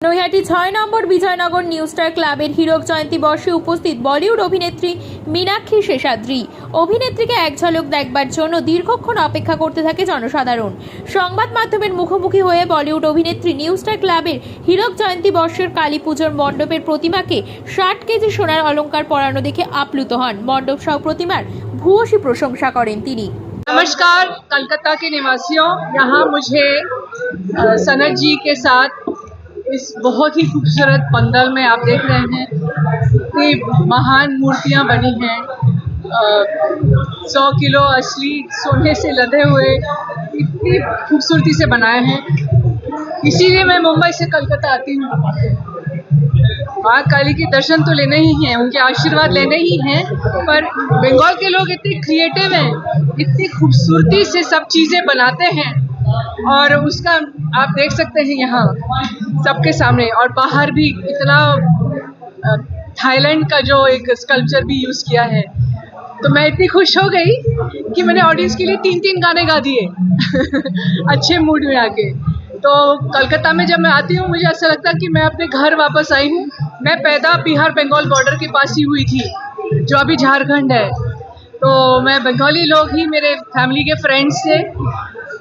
নৈহাটি ছয় নম্বর Bijoynagar new star ক্লাবের হীরক জয়ন্তী বর্ষে উপস্থিত বলিউড অভিনেত্রী মীনাক্ষী শেষাদ্রি অভিনেত্রীকে এক ঝলক দেখবার জন্য দীর্ঘক্ষণ অপেক্ষা করতে থাকে জনসাধারণ সংবাদ মাধ্যমের মুখোমুখি হয়ে বলিউড অভিনেত্রী নিউ স্টার ক্লাবের হীরক জয়ন্তী বর্ষের কালী পুজোর মণ্ডপের প্রতিমাকে ষাট কেজি সোনার অলংকার পরানো দেখে আপ্লুত হন মণ্ডপ সহ প্রতিমার ভূয়সী প্রশংসা করেন তিনি नमस्कार कलकत्ता के निवासियों यहाँ मुझे अ, सनत जी के साथ इस बहुत ही खूबसूरत पंडल में आप देख रहे हैं इतनी महान मूर्तियाँ बनी हैं। सौ किलो असली सोने से लदे हुए इतनी खूबसूरती से बनाए हैं। इसीलिए मैं मुंबई से कलकत्ता आती हूँ। माँ काली के दर्शन तो लेने ही हैं, उनके आशीर्वाद लेने ही हैं, पर बंगाल के लोग इतने क्रिएटिव हैं, इतनी खूबसूरती से सब चीज़ें बनाते हैं, और उसका आप देख सकते हैं यहाँ सबके सामने और बाहर भी इतना थाईलैंड का जो एक स्कल्पचर भी यूज़ किया है। तो मैं इतनी खुश हो गई कि मैंने ऑडियंस के लिए तीन तीन गाने गा दिए अच्छे मूड में आके। तो कलकत्ता में जब मैं आती हूँ, मुझे ऐसा लगता है कि मैं अपने घर वापस आई हूँ। मैं पैदा बिहार बंगाल बॉर्डर के पास ही हुई थी, जो अभी झारखंड है। तो मैं बंगाली लोग ही मेरे फैमिली के फ्रेंड्स से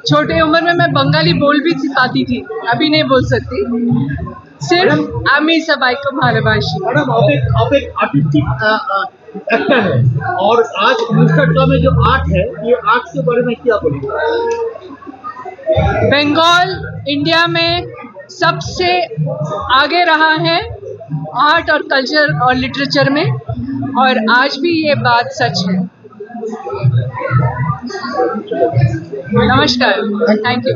छोटे उम्र में मैं बंगाली बोल भी सिखाती थी अभी नहीं बोल सकती। सिर्फ़ आमी सब आइको भारभाषी मैडम आप एक आर्टिस्टिक एक्टर है और आज इंस्टाग्राम में जो आर्ट है ये आर्ट के बारे में क्या बोलेंगे? बंगाल इंडिया में सबसे आगे रहा है आर्ट और कल्चर और लिटरेचर में और आज भी ये बात सच है। Namaskar thank you.